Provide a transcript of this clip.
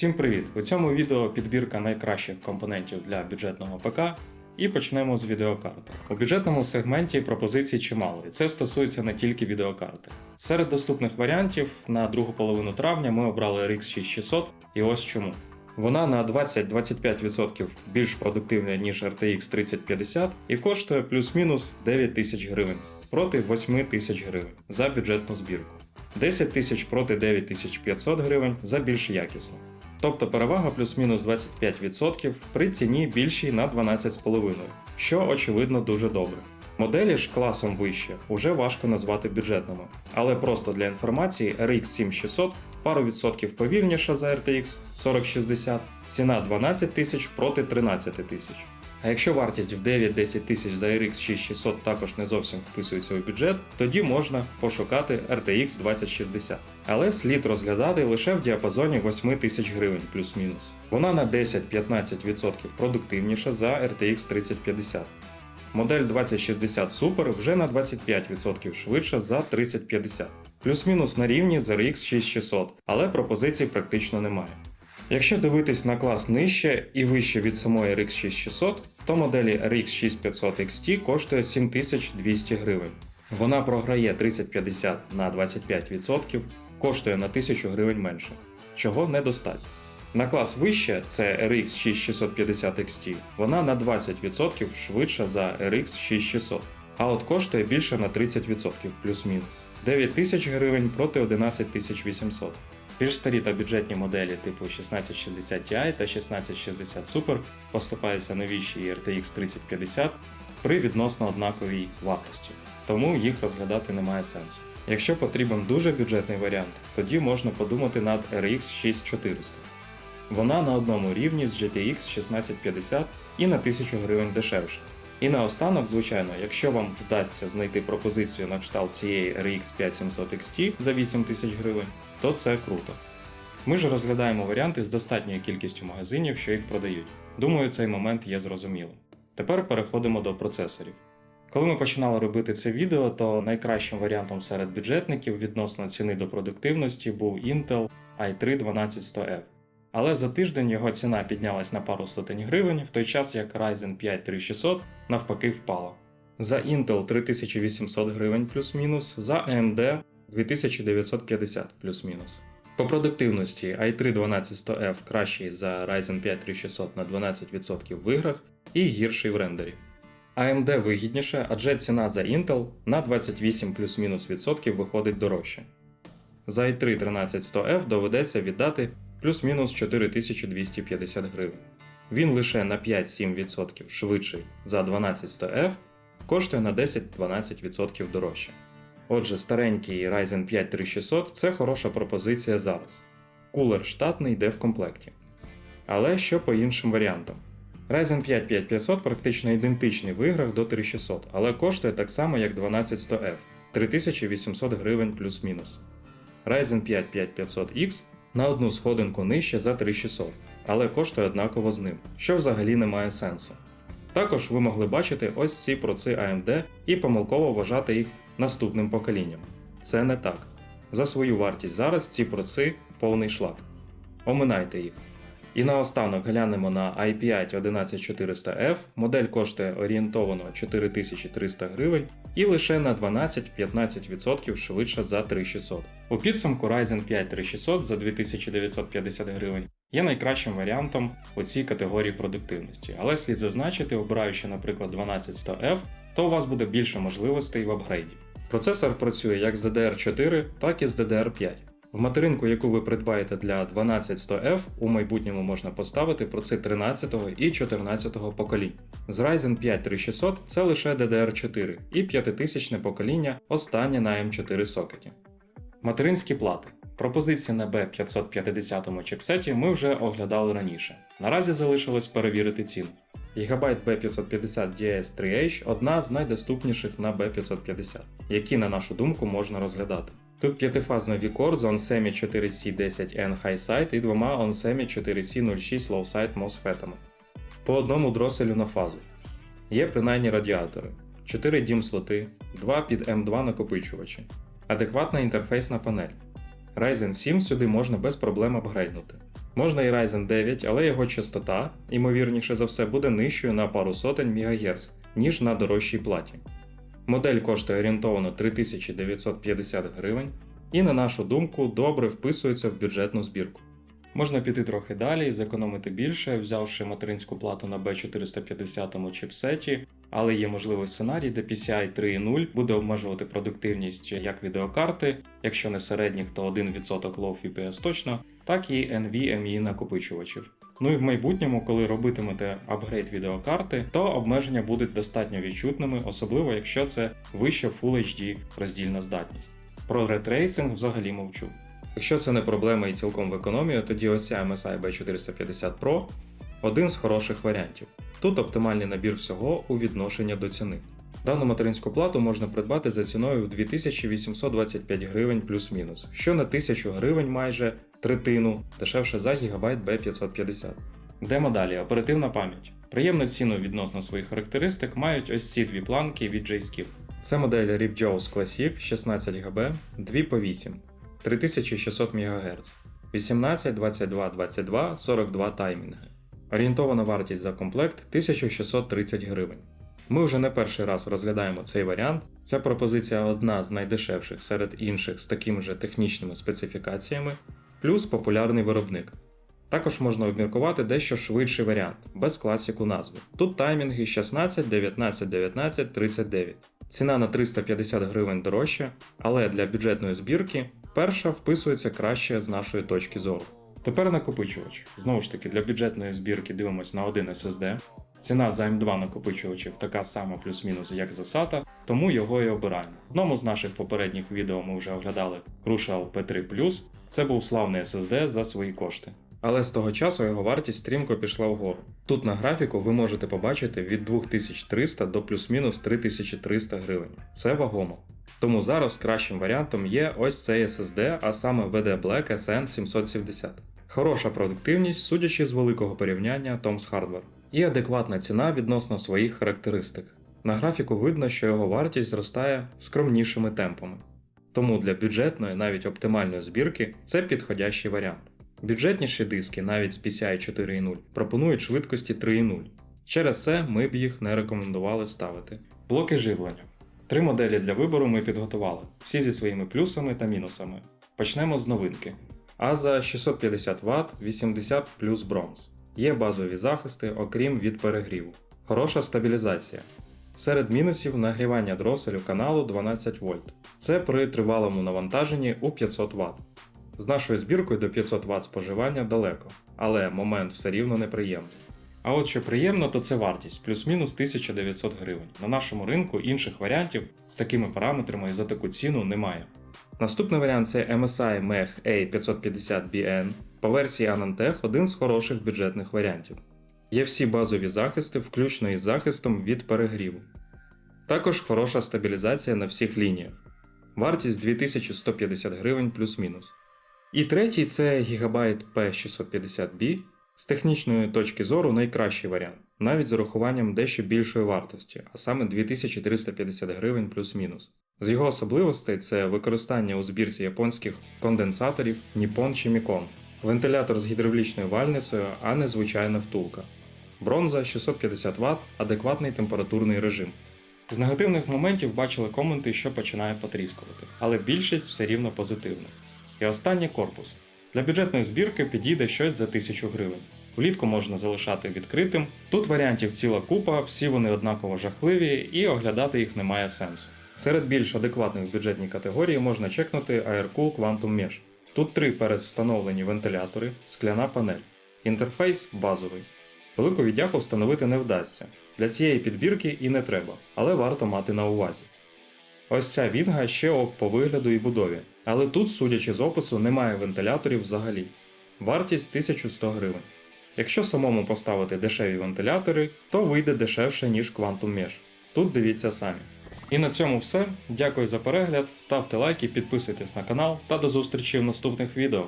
Всім привіт! У цьому відео підбірка найкращих компонентів для бюджетного ПК. І почнемо з відеокарти. У бюджетному сегменті пропозицій чимало, і це стосується не тільки відеокарти. Серед доступних варіантів на другу половину травня ми обрали RX 6600, і ось чому. Вона на 20-25% більш продуктивна, ніж RTX 3050 і коштує плюс-мінус 9 тисяч гривень проти 8 тисяч гривень за бюджетну збірку. 10 тисяч проти 9500 гривень за більш якісну. Тобто перевага плюс-мінус 25% при ціні більшій на 12,5, що очевидно дуже добре. Моделі ж класом вище уже важко назвати бюджетними, але просто для інформації RX 7600 пару відсотків повільніша за RTX 4060, ціна 12 тисяч проти 13 тисяч. А якщо вартість в 9-10 тисяч за RX 6600 також не зовсім вписується у бюджет, тоді можна пошукати RTX 2060. Але слід розглядати лише в діапазоні 8 тисяч гривень плюс-мінус. Вона на 10-15% продуктивніша за RTX 3050. Модель 2060 Super вже на 25% швидша за 3050. Плюс-мінус на рівні з RX 6600, але пропозицій практично немає. Якщо дивитись на клас нижче і вище від самої RX 6600, то моделі RX 6500 XT коштує 7200 гривень. Вона програє 3050 на 25%, коштує на 1000 гривень менше, чого недостатньо. На клас вище, це RX 6650 XT, вона на 20% швидша за RX 6600, а от коштує більше на 30% плюс-мінус. 9000 гривень проти 11800. Більш старі та бюджетні моделі типу 1660 Ti та 1660 Super поступаються новіші RTX 3050 при відносно однаковій вартості, тому їх розглядати немає сенсу. Якщо потрібен дуже бюджетний варіант, тоді можна подумати над RX 6400. Вона на одному рівні з GTX 1650 і на 1000 гривень дешевше. І наостанок, звичайно, якщо вам вдасться знайти пропозицію на кшталт цієї RX 5700 XT за 8000 гривень, то це круто. Ми ж розглядаємо варіанти з достатньою кількістю магазинів, що їх продають. Думаю, цей момент є зрозумілим. Тепер переходимо до процесорів. Коли ми починали робити це відео, то найкращим варіантом серед бюджетників відносно ціни до продуктивності був Intel i3 12100F. Але за тиждень його ціна піднялась на пару сотень гривень, в той час як Ryzen 5 3600 навпаки впала. За Intel 3800 гривень плюс-мінус, за AMD 2950 плюс-мінус. По продуктивності i3 12100F кращий за Ryzen 5 3600 на 12% в іграх і гірший в рендері. AMD вигідніше, адже ціна за Intel на 28 плюс-мінус відсотків виходить дорожче. За i3 13100F доведеться віддати плюс-мінус 4250 гривень. Він лише на 5-7% швидший за 12100F, коштує на 10-12% дорожче. Отже, старенький Ryzen 5 3600 це хороша пропозиція зараз. Кулер штатний йде в комплекті. Але що по іншим варіантам? Ryzen 5 5500 практично ідентичний в іграх до 3600, але коштує так само як 12100F 3800 гривень плюс-мінус. Ryzen 5 5500X на одну сходинку нижче за 3600, але коштує однаково з ним, що взагалі не має сенсу. Також ви могли бачити ось ці проци AMD і помилково вважати їх наступним поколінням. Це не так. За свою вартість зараз ці проци повний шлак. Оминайте їх. І наостанок глянемо на i5 11400F, модель коштує орієнтовано 4300 гривень і лише на 12-15% швидше за 3600. У підсумку Ryzen 5 3600 за 2950 гривень є найкращим варіантом у цій категорії продуктивності, але слід зазначити, обираючи, наприклад, 12100F, то у вас буде більше можливостей в апгрейді. Процесор працює як з DDR4, так і з DDR5. В материнку, яку ви придбаєте для 12100F, у майбутньому можна поставити проци 13 і 14 поколінь. З Ryzen 5 3600 це лише DDR4 і 5000 покоління останнє на M4 сокеті. Материнські плати. Пропозиції на B550 чипсеті ми вже оглядали раніше. Наразі залишилось перевірити ціну. Гігабайт B550 DS3H одна з найдоступніших на B550, які, на нашу думку, можна розглядати. Тут п'ятифазний V-Core з OnSemi 4C10N High-Side і двома OnSemi 4C06 Low-Side MOSFET. По одному дроселю на фазу. Є принаймні радіатори, 4 DIMM слоти, 2 під M2 накопичувачі, адекватна інтерфейсна панель. Ryzen 7 сюди можна без проблем апгрейднути. Можна і Ryzen 9, але його частота, ймовірніше за все, буде нижчою на пару сотень МГц, ніж на дорожчій платі. Модель коштує орієнтовно 3950 гривень і, на нашу думку, добре вписується в бюджетну збірку. Можна піти трохи далі і зекономити більше, взявши материнську плату на B450 чіпсеті, але є можливий сценарій, де PCI 3.0 буде обмежувати продуктивність як відеокарти, якщо не середніх, то 1% Low FPS точно, так і NVMe накопичувачів. Ну і в майбутньому, коли робитимете апгрейд відеокарти, то обмеження будуть достатньо відчутними, особливо якщо це вища Full HD роздільна здатність. Про ретрейсинг взагалі мовчу. Якщо це не проблема і цілком в економію, тоді ось ця MSI B450 Pro один з хороших варіантів. Тут оптимальний набір всього у відношенні до ціни. Дану материнську плату можна придбати за ціною в 2825 гривень плюс-мінус, що на 1000 гривень майже третину, дешевше за гігабайт B550. Йдемо далі, оперативна пам'ять. Приємну ціну відносно своїх характеристик мають ось ці дві планки від JSKIP. Це модель RipJaws Classic 16 ГБ, 2 по 8, 3600 МГц, 18, 22, 22, 42 таймінги. Орієнтована вартість за комплект 1630 гривень. Ми вже не перший раз розглядаємо цей варіант. Ця пропозиція одна з найдешевших серед інших з такими же технічними специфікаціями, плюс популярний виробник. Також можна обміркувати дещо швидший варіант, без класіку назви. Тут таймінги 16, 19, 19, 39. Ціна на 350 гривень дорожча, але для бюджетної збірки перша вписується краще з нашої точки зору. Тепер накопичувач. Знову ж таки, для бюджетної збірки дивимось на один SSD. Ціна за M2 накопичувачів така сама плюс-мінус, як за SATA, тому його і обираємо. В одному з наших попередніх відео ми вже оглядали Crucial P3 Це був славний SSD за свої кошти. Але з того часу його вартість стрімко пішла вгору. Тут на графіку ви можете побачити від 2300 до плюс-мінус 3300 гривень. Це вагомо. Тому зараз кращим варіантом є ось цей SSD, а саме VD Black SN770. Хороша продуктивність, судячи з великого порівняння Tom's Hardware. І адекватна ціна відносно своїх характеристик. На графіку видно, що його вартість зростає скромнішими темпами. Тому для бюджетної, навіть оптимальної збірки це підходящий варіант. Бюджетніші диски, навіть з PCI 4.0, пропонують швидкості 3.0. Через це ми б їх не рекомендували ставити. Блоки живлення. Три моделі для вибору ми підготували, всі зі своїми плюсами та мінусами. Почнемо з новинки. AZA 650 Вт 80 плюс бронз. Є базові захисти, окрім від перегріву. Хороша стабілізація. Серед мінусів нагрівання дроселю каналу 12 вольт. Це при тривалому навантаженні у 500 Вт. З нашою збіркою до 500 Вт споживання далеко, але момент все рівно неприємний. А от що приємно, то це вартість плюс-мінус 1900 гривень. На нашому ринку інших варіантів з такими параметрами і за таку ціну немає. Наступний варіант це MSI MEG A550BN. По версії Anantech один з хороших бюджетних варіантів. Є всі базові захисти, включно із захистом від перегріву. Також хороша стабілізація на всіх лініях. Вартість 2150 гривень плюс-мінус. І третій це Gigabyte P650B. З технічної точки зору найкращий варіант, навіть з урахуванням дещо більшої вартості, а саме 2350 гривень плюс-мінус. З його особливостей це використання у збірці японських конденсаторів Nippon чи Mikon, вентилятор з гідравлічною вальницею, а не звичайна втулка. Бронза 650 Вт, адекватний температурний режим. З негативних моментів бачили коменти, що починає потріскувати, але більшість все рівно позитивних. І останній корпус. Для бюджетної збірки підійде щось за 1000 гривень. Влітку можна залишати відкритим. Тут варіантів ціла купа, всі вони однаково жахливі, і оглядати їх немає сенсу. Серед більш адекватних бюджетній категорії можна чекнути Aircool Quantum Mesh. Тут три передвстановлені вентилятори, скляна панель. Інтерфейс базовий. Велику віддяху встановити не вдасться. Для цієї підбірки і не треба, але варто мати на увазі. Ось ця вінга ще ок по вигляду і будові, але тут, судячи з опису, немає вентиляторів взагалі. Вартість 1100 гривень. Якщо самому поставити дешеві вентилятори, то вийде дешевше, ніж Quantum Mesh. Тут дивіться самі. І на цьому все. Дякую за перегляд, ставте лайки, підписуйтесь на канал та до зустрічі в наступних відео.